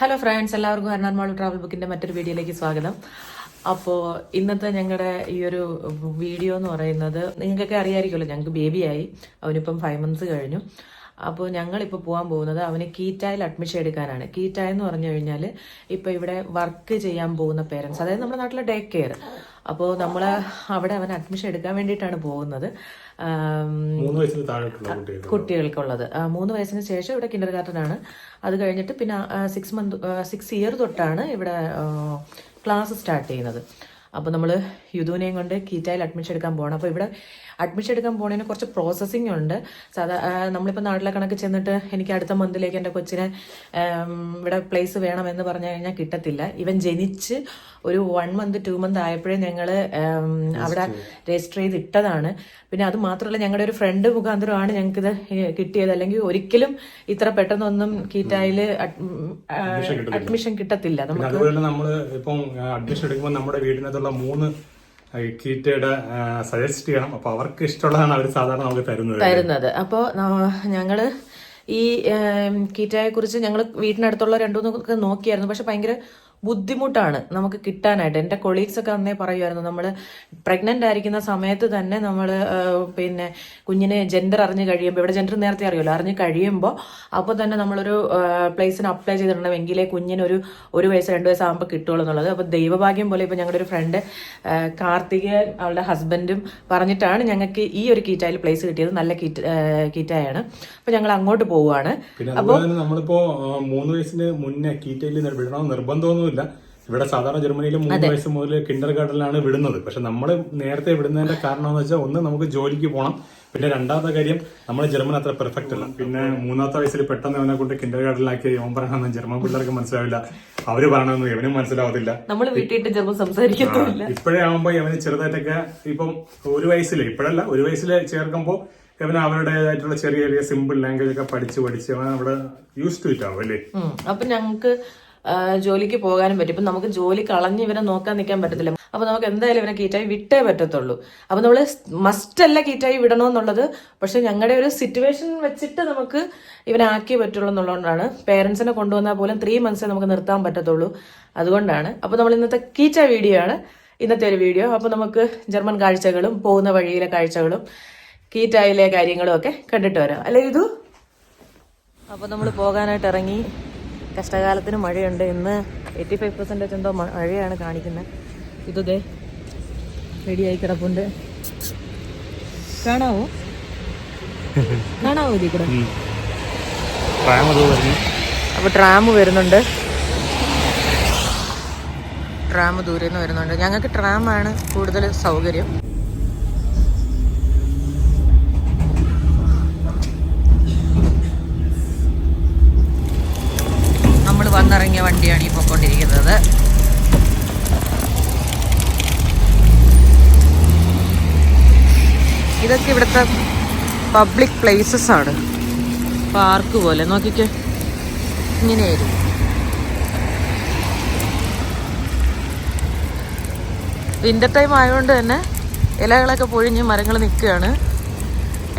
Hello friends എല്ലാവർക്കും ഹർണാൻ travel ബുക്കിന്റെ മറ്റൊരു വീഡിയോയിലേക്ക് സ്വാഗതം. അപ്പോൾ ഇന്നത്തെ ഞങ്ങളുടെ ഈ ഒരു വീഡിയോ എന്ന് പറയുന്നത് നിങ്ങൾക്കൊക്കെ അറിയാമായിരിക്കുമല്ലോ ഞങ്ങൾക്ക് ബേബിയായി. അവനിപ്പം ഫൈവ് മന്ത്സ് കഴിഞ്ഞു. അപ്പോൾ ഞങ്ങളിപ്പോൾ പോകാൻ പോകുന്നത് അവന് കീറ്റായിൽ അഡ്മിഷൻ എടുക്കാനാണ്. കീറ്റായ എന്ന് പറഞ്ഞു കഴിഞ്ഞാൽ ഇപ്പോൾ ഇവിടെ വർക്ക് ചെയ്യാൻ പോകുന്ന പേരൻസ് അതായത് നമ്മുടെ നാട്ടിലെ ഡേ കെയർ അപ്പോൾ നമ്മൾ അവിടെ അവൻ അഡ്മിഷൻ എടുക്കാൻ വേണ്ടിയിട്ടാണ് പോകുന്നത്. കുട്ടികൾക്കുള്ളത്. മൂന്ന് വയസ്സിന് ശേഷം ഇവിടെ കിൻഡർ ഗാർഡൻ ആണ് അത് കഴിഞ്ഞിട്ട് പിന്നെ സിക്സ് മന്ത് സിക്സ് ഇയർ തൊട്ടാണ് ഇവിടെ ക്ലാസ് സ്റ്റാർട്ട് ചെയ്യുന്നത്. അപ്പോൾ നമ്മൾ യുദുവിനെയും കൊണ്ട് കീറ്റായിൽ അഡ്മിഷൻ എടുക്കാൻ പോകണം അപ്പോൾ ഇവിടെ അഡ്മിഷൻ എടുക്കാൻ പോണതിന് കുറച്ച് പ്രോസസ്സിംഗ് ഉണ്ട്. സാധാ നമ്മളിപ്പോൾ നാട്ടിലെ കണക്ക് ചെന്നിട്ട് എനിക്ക് അടുത്ത മന്തിലേക്ക് എന്റെ കൊച്ചിനെ ഇവിടെ പ്ലേസ് വേണമെന്ന് പറഞ്ഞു കഴിഞ്ഞാൽ കിട്ടത്തില്ല. ഇവൻ ജനിച്ച് ഒരു വൺ മന്ത് ടു മന്ത് ആയപ്പോഴേ ഞങ്ങൾ അവിടെ രജിസ്റ്റർ ചെയ്ത്. ഇട്ടതാണ് പിന്നെ അത് മാത്രമല്ല ഞങ്ങളുടെ ഒരു ഫ്രണ്ട് മുഖാന്തരമാണ് ഞങ്ങൾക്കിത് കിട്ടിയത്. അല്ലെങ്കിൽ ഒരിക്കലും ഇത്ര പെട്ടെന്നൊന്നും കീറ്റായിൽ അഡ്മിഷൻ കിട്ടത്തില്ല. നമ്മൾ നമുക്ക് നമ്മൾ ഇപ്പം അഡ്മിഷൻ എടുക്കുമ്പോൾ നമ്മുടെ വീടിനകത്തുള്ള മൂന്ന് കീറ്റയുടെ സജസ്റ്റ് ചെയ്യണം. അപ്പൊ അവർക്ക് ഇഷ്ടമുള്ളതാണ് അവർ സാധാരണ നമുക്ക് തരുന്നത്. തരുന്നത്. അപ്പോൾ ഞങ്ങൾ ഈ കീറ്റയെ കുറിച്ച് ഞങ്ങൾ വീട്ടിനടുത്തുള്ള രണ്ടു നോക്കിയായിരുന്നു. പക്ഷെ ഭയങ്കര ബുദ്ധിമുട്ടാണ് നമുക്ക് കിട്ടാനായിട്ട്. എന്റെ കൊളീഗ്സ് ഒക്കെ അന്നേ പറയുമായിരുന്നു നമ്മൾ പ്രഗ്നന്റ് ആയിരിക്കുന്ന സമയത്ത് തന്നെ നമ്മൾ പിന്നെ കുഞ്ഞിനെ ജെൻഡർ അറിഞ്ഞ് കഴിയുമ്പോൾ ഇവിടെ ജെൻഡർ നേരത്തെ അറിയുമല്ലോ അറിഞ്ഞ് കഴിയുമ്പോൾ അപ്പോൾ തന്നെ നമ്മളൊരു പ്ലേസിന് അപ്ലൈ ചെയ്തിട്ടുണ്ടെങ്കിലേ കുഞ്ഞിനൊരു ഒരു വയസ്സ് രണ്ട് വയസ്സാകുമ്പോൾ കിട്ടുള്ളൂ എന്നുള്ളത്. അപ്പോൾ ദൈവഭാഗ്യം പോലെ ഇപ്പോൾ ഞങ്ങളുടെ ഒരു ഫ്രണ്ട് കാർത്തിക അവളുടെ ഹസ്ബൻഡും പറഞ്ഞിട്ടാണ് ഞങ്ങൾക്ക് ഈ ഒരു കീറ്റായിൽ പ്ലേസ് കിട്ടിയത്. നല്ല കീറ്റ കീറ്റായാണ്. അപ്പോൾ ഞങ്ങൾ അങ്ങോട്ട് പോവുകയാണ്. അപ്പോൾ നമ്മളിപ്പോൾ മൂന്ന് വയസ്സിന് മുന്നേ കീറ്റയിൽ വിടണമെന്ന് നിർബന്ധമൊന്നുമില്ല ഇവിടെ സാധാരണ ജർമ്മനിയിൽ മൂന്ന് വയസ്സ് മുതൽ കിൻഡർ ഗാർഡനിലാണ് വിടുന്നത്. പക്ഷെ നമ്മൾ നേരത്തെ വിടുന്നതിന്റെ കാരണം എന്ന് വെച്ചാൽ ഒന്ന് നമുക്ക് ജോലിക്ക് പോകണം പിന്നെ രണ്ടാമത്തെ കാര്യം നമ്മൾ ജർമ്മൻ അത്ര പെർഫെക്റ്റ് അല്ല. പിന്നെ മൂന്നാമത്തെ വയസ്സിൽ പെട്ടെന്ന് അവനെ കൊണ്ട് കിൻഡർ ഗാർഡനിലാക്കി ഓൻ പറയണമെന്ന് ജർമ്മൻ പിള്ളേർക്ക് മനസ്സിലാവില്ല. അവർ പറയണമെന്ന് ഇവനും മനസ്സിലാവത്തില്ല. നമ്മൾ വീട്ടിൽ ജർമ്മൻ ഇപ്പോഴേ ആവുമ്പോ അവന് ചെറുതായിട്ടൊക്കെ ഇപ്പം ഒരു വയസ്സിൽ ഇപ്പോഴല്ല ഒരു വയസ്സിൽ ചേർക്കുമ്പോൾ അവന് അവരുടേതായിട്ടുള്ള ചെറിയ ചെറിയ സിമ്പിൾ ലാംഗ്വേജ് ഒക്കെ പഠിച്ച് പഠിച്ച് അവൻ അവിടെ യൂസ് ടു ഇറ്റ് ആവും അല്ലേ? അപ്പൊ ഞങ്ങൾക്ക് ജോലിക്ക് പോകാനും പറ്റും. ഇപ്പൊ നമുക്ക് ജോലി കളഞ്ഞ് ഇവനെ നോക്കാൻ നിൽക്കാൻ പറ്റത്തില്ല. അപ്പൊ നമുക്ക് എന്തായാലും ഇവനെ കീറ്റായി വിട്ടേ പറ്റത്തുള്ളൂ. അപ്പൊ നമ്മൾ മസ്റ്റ് അല്ല കീറ്റായി വിടണമെന്നുള്ളത് പക്ഷെ ഞങ്ങളുടെ ഒരു സിറ്റുവേഷൻ വെച്ചിട്ട് നമുക്ക് ഇവനെ ആക്കിയേ പറ്റുള്ളൂ എന്നുള്ളതുകൊണ്ടാണ്. പേരൻസിനെ കൊണ്ടുവന്നാൽ പോലും ത്രീ മന്ത്സേ നമുക്ക് നിർത്താൻ പറ്റത്തുള്ളൂ. അതുകൊണ്ടാണ്. അപ്പൊ നമ്മൾ ഇന്നത്തെ കീറ്റ വീഡിയോ ആണ് ഇന്നത്തെ ഒരു വീഡിയോ അപ്പൊ നമുക്ക് ജർമ്മൻ കാഴ്ചകളും പോകുന്ന വഴിയിലെ കാഴ്ചകളും കീറ്റായിലെ കാര്യങ്ങളും ഒക്കെ കണ്ടിട്ട് വരാം. അല്ലേ ഇതു അപ്പോൾ നമ്മൾ പോകാനായിട്ട് ഇറങ്ങി. കഷ്ടകാലത്തിന് മഴയുണ്ട്. ഇന്ന് എയ്റ്റി ഫൈവ് പെർസെന്റേജ് എന്തോ മഴയാണ് കാണിക്കുന്നത്. ഇതേ റെഡിയായി കിടപ്പുണ്ട്. കാണാവോ? കാണാവോ ഇതിൽ കൂടെ? അപ്പോൾ ട്രാം വരുന്നുണ്ട്. ട്രാം ദൂരെ നിന്ന് വരുന്നുണ്ട്. ഞങ്ങൾക്ക് ട്രാമാണ് കൂടുതൽ സൗകര്യം. വന്നിറങ്ങിയ വണ്ടിയാണ് ഈ പൊക്കോണ്ടിരിക്കുന്നത്. ഇതൊക്കെ ഇവിടുത്തെ പബ്ലിക് പ്ലേസസ് ആണ്. പാർക്ക് പോലെ. നോക്കിക്കേ. ഇങ്ങനെയായിരുന്നു. വിന്റർ ടൈം ആയതുകൊണ്ട് തന്നെ ഇലകളൊക്കെ പൊഴിഞ്ഞ് മരങ്ങൾ നിൽക്കുകയാണ്.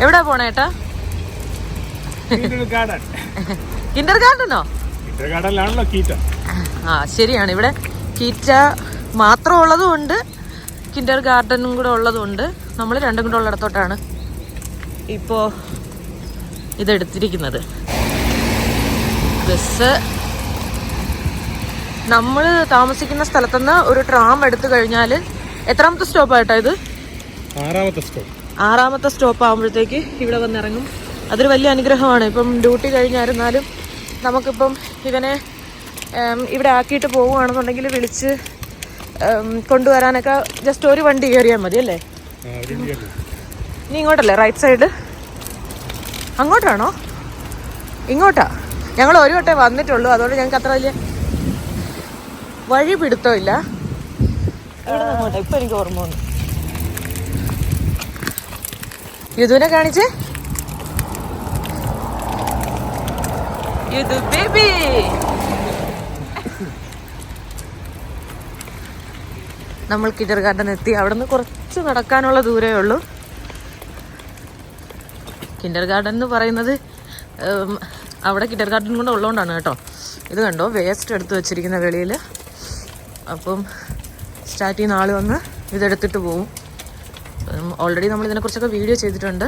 എവിടെ പോണേട്ടാ കിൻഡർ ഗാർഡനോ ഗാർഡനിലാണല്ലോ കീറ്റ. ആ ശരിയാണ്. ഇവിടെ കീറ്റ മാത്രം ഉള്ളതുകൊണ്ട് കിൻഡർ ഗാർഡനും കൂടെ ഉള്ളതുകൊണ്ട് നമ്മൾ രണ്ടും കൂടെ ഉള്ളിടത്തോട്ടാണ് ഇപ്പോൾ ഇതെടുത്തിരിക്കുന്നത്. ബസ്. നമ്മൾ താമസിക്കുന്ന സ്ഥലത്തുനിന്ന് ഒരു ട്രാം എടുത്തു കഴിഞ്ഞാൽ എത്രാമത്തെ സ്റ്റോപ്പായിട്ടാ ഇത്? ആറാമത്തെ സ്റ്റോപ്പ്. ആറാമത്തെ സ്റ്റോപ്പ് ആകുമ്പോഴത്തേക്ക് ഇവിടെ വന്നിറങ്ങും. അതൊരു വലിയ അനുഗ്രഹമാണ്. ഇപ്പം ഡ്യൂട്ടി കഴിഞ്ഞായിരുന്നാലും നമുക്കിപ്പം ഇവനെ ഇവിടെ ആക്കിയിട്ട് പോവുകയാണെന്നുണ്ടെങ്കിൽ വിളിച്ച് കൊണ്ടുവരാനൊക്കെ ജസ്റ്റ് ഒരു വണ്ടി കയറിയാൽ മതി അല്ലേ? നീ ഇങ്ങോട്ടല്ലേ? Right side അങ്ങോട്ടാണോ? ഇങ്ങോട്ടാ? ഞങ്ങൾ ഒരു വട്ടേ വന്നിട്ടുള്ളൂ. അതുകൊണ്ട് ഞങ്ങൾക്ക് അത്ര വലിയ വഴി പിടുത്തമില്ല. ഇപ്പം എനിക്ക് ഓർമ്മ വന്നു. യുദുവിനെ കാണിച്ചേ? യുദു baby. നമ്മൾ കിഡർ ഗാർഡൻ എത്തി. അവിടെ നിന്ന് കുറച്ച് നടക്കാനുള്ള ദൂരമേ ഉള്ളൂ. കിൻഡർ ഗാർഡൻ എന്ന് പറയുന്നത് അവിടെ കിൻഡർ ഗാർഡൻ കൊണ്ട് ഉള്ളതുകൊണ്ടാണ് കേട്ടോ. ഇത് കണ്ടോ വേസ്റ്റ് എടുത്ത് വെച്ചിരിക്കുന്ന വെളിയിൽ അപ്പം സ്റ്റാർട്ട് ചെയ്യുന്ന ആൾ വന്ന് ഇതെടുത്തിട്ട് പോവും. ഓൾറെഡി നമ്മൾ ഇതിനെക്കുറിച്ചൊക്കെ വീഡിയോ ചെയ്തിട്ടുണ്ട്.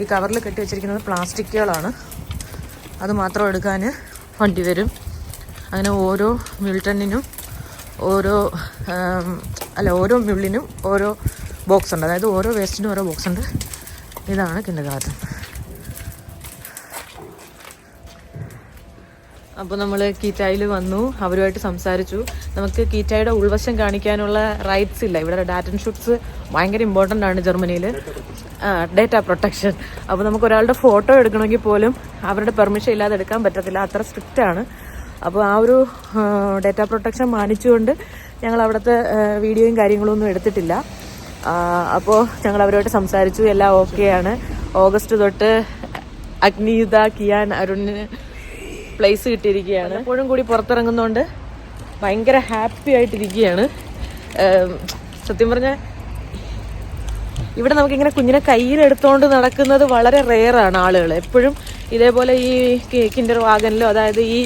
ഈ കവറിൽ കെട്ടി വെച്ചിരിക്കുന്നത് പ്ലാസ്റ്റിക്കുകളാണ്. അത് മാത്രം എടുക്കാൻ വണ്ടി വരും. അങ്ങനെ ഓരോ മിൽട്ടണിനും ഓരോ അല്ല ഓരോ മുള്ളിനും ഓരോ ബോക്സ് ഉണ്ട്. അതായത് ഓരോ വേസ്റ്റിനും ഓരോ ബോക്സ് ഉണ്ട്. ഇതാണ് കിൻഡർ അപ്പോൾ നമ്മൾ കീറ്റായിൽ വന്നു അവരുമായിട്ട് സംസാരിച്ചു. നമുക്ക് കീറ്റായുടെ ഉൾവശം കാണിക്കാനുള്ള റൈറ്റ്സ് ഇല്ല. ഇവിടെ ഡാറ്റൻ ഷൂട്ട്സ് ഭയങ്കര ഇമ്പോർട്ടന്റ് ആണ് ജർമ്മനിയിൽ ഡേറ്റ പ്രൊട്ടക്ഷൻ അപ്പോൾ നമുക്ക് ഒരാളുടെ ഫോട്ടോ എടുക്കണമെങ്കിൽ പോലും അവരുടെ പെർമിഷൻ ഇല്ലാതെ എടുക്കാൻ പറ്റത്തില്ല. അത്ര സ്ട്രിക്റ്റ് ആണ്. അപ്പോൾ ആ ഒരു ഡേറ്റ പ്രൊട്ടക്ഷൻ മാനിച്ചുകൊണ്ട് ഞങ്ങൾ അവിടുത്തെ വീഡിയോയും കാര്യങ്ങളും ഒന്നും എടുത്തിട്ടില്ല. അപ്പോൾ ഞങ്ങൾ അവരുമായിട്ട് സംസാരിച്ചു. എല്ലാം ഓക്കെയാണ് ഓഗസ്റ്റ് തൊട്ട് അഗ്നിയുധ കിയാൻ അരുണിന് പ്ലേസ് കിട്ടിയിരിക്കുകയാണ്. എപ്പോഴും കൂടി പുറത്തിറങ്ങുന്നതുകൊണ്ട് ഭയങ്കര ഹാപ്പി ആയിട്ടിരിക്കുകയാണ്. സത്യം പറഞ്ഞാൽ ഇവിടെ നമുക്കിങ്ങനെ കുഞ്ഞിനെ കയ്യിലെടുത്തോണ്ട് നടക്കുന്നത് വളരെ റെയറാണ് ആളുകൾ എപ്പോഴും ഇതേപോലെ ഈ കിൻഡർ വാഗനിലോ അതായത് ഈ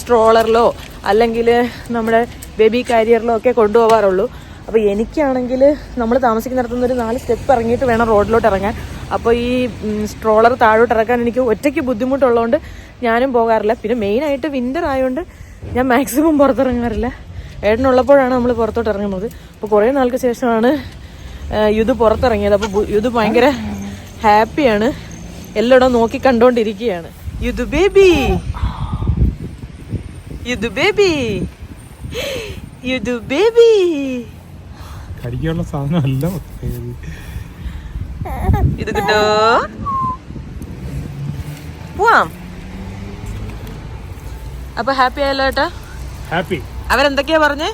സ്ട്രോളറിലോ അല്ലെങ്കിൽ നമ്മുടെ ബേബി കാരിയറിലോ ഒക്കെ കൊണ്ടുപോകാറുള്ളൂ അപ്പോൾ എനിക്കാണെങ്കിൽ നമ്മൾ താമസിക്കുന്നിടത്തുനിന്ന് ഒരു നാല് സ്റ്റെപ്പ് ഇറങ്ങിയിട്ട് വേണം റോഡിലോട്ട് ഇറങ്ങാൻ. അപ്പോൾ ഈ സ്ട്രോളർ താഴോട്ട് ഇറക്കാൻ എനിക്ക് ഒറ്റയ്ക്ക് ബുദ്ധിമുട്ടുള്ളതുകൊണ്ട് ഞാനും പോകാറില്ല. പിന്നെ മെയിനായിട്ട് വിന്റർ ആയതുകൊണ്ട് ഞാൻ മാക്സിമം പുറത്തിറങ്ങാറില്ല. ഏട്ടനുള്ളപ്പോഴാണ് നമ്മൾ പുറത്തോട്ട് ഇറങ്ങുന്നത്. അപ്പോൾ കുറേ നാൾക്ക് ശേഷമാണ് യുദ്ധ യുദ് പുറത്തിറങ്ങിയത്. അപ്പോൾ യുദ് ഭയങ്കര ഹാപ്പിയാണ്. എല്ലായിടം നോക്കി കണ്ടുകൊണ്ടിരിക്കുകയാണ് Yudh baby! Yudh baby! Yudh baby! കടിക്കാനുള്ള സാധനമല്ല ഇത് കിട്ടോ പോവാം. അപ്പൊ ഹാപ്പി ആയല്ലോ ഏട്ടാ. ഹാപ്പി. അവരെന്തൊക്കെയാ പറഞ്ഞേ?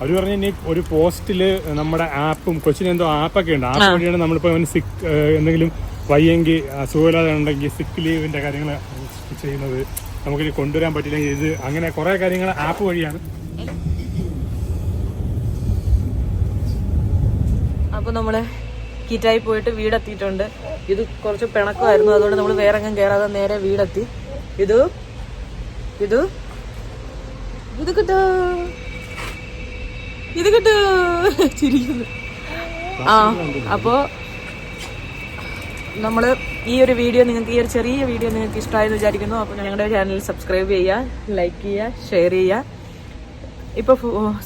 അവർ പറഞ്ഞ ഇനി ഒരു പോസ്റ്റിൽ നമ്മുടെ ആപ്പും കൊച്ചിന് എന്തോ ആപ്പൊക്കെ ഉണ്ട്. ആപ്പ് വഴിയാണ് നമ്മളിപ്പോ അവന് സിക്ക് എന്തെങ്കിലും വയ്യെങ്കിൽ അസുഖമില്ലാതെ ഉണ്ടെങ്കിൽ സിക്ക് ലീവിന്റെ കാര്യങ്ങൾ ചെയ്യുന്നത് നമുക്കിനി കൊണ്ടുവരാൻ പറ്റില്ലെങ്കിൽ ഇത് അങ്ങനെ കുറെ കാര്യങ്ങൾ ആപ്പ് വഴിയാണ്. അപ്പൊ നമ്മൾ കിറ്റായി പോയിട്ട് വീടെത്തിയിട്ടുണ്ട്. ഇത് കുറച്ച് പിണക്കമായിരുന്നു. അതുകൊണ്ട് നമ്മൾ വേറെ എങ്ങും കയറാതെ നേരെ വീടെത്തി. ഇത് ഇത് ഇത് കിട്ടോ. ഇത് കിട്ടോ. ചിരിക്കുന്നു. ആ അപ്പോ നമ്മൾ ഈ ഒരു വീഡിയോ നിങ്ങൾക്ക് ഈ ഒരു ചെറിയ വീഡിയോ നിങ്ങൾക്ക് ഇഷ്ടമായെന്ന് വിചാരിക്കുന്നു. അപ്പോൾ ഞങ്ങളുടെ ചാനൽ സബ്സ്ക്രൈബ് ചെയ്യുക ലൈക്ക് ചെയ്യുക ഷെയർ ചെയ്യുക. ഇപ്പോൾ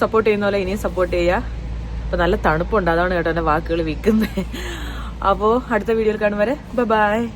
സപ്പോർട്ട് ചെയ്യുന്ന പോലെ ഇനിയും സപ്പോർട്ട് ചെയ്യുക. അപ്പോൾ നല്ല തണുപ്പുണ്ട്. അതാണ് കേട്ടോ എന്റെ വാക്കുകൾ വിൽക്കുന്നത് അപ്പോൾ അടുത്ത വീഡിയോയിൽ കാണും വരെ. ബൈ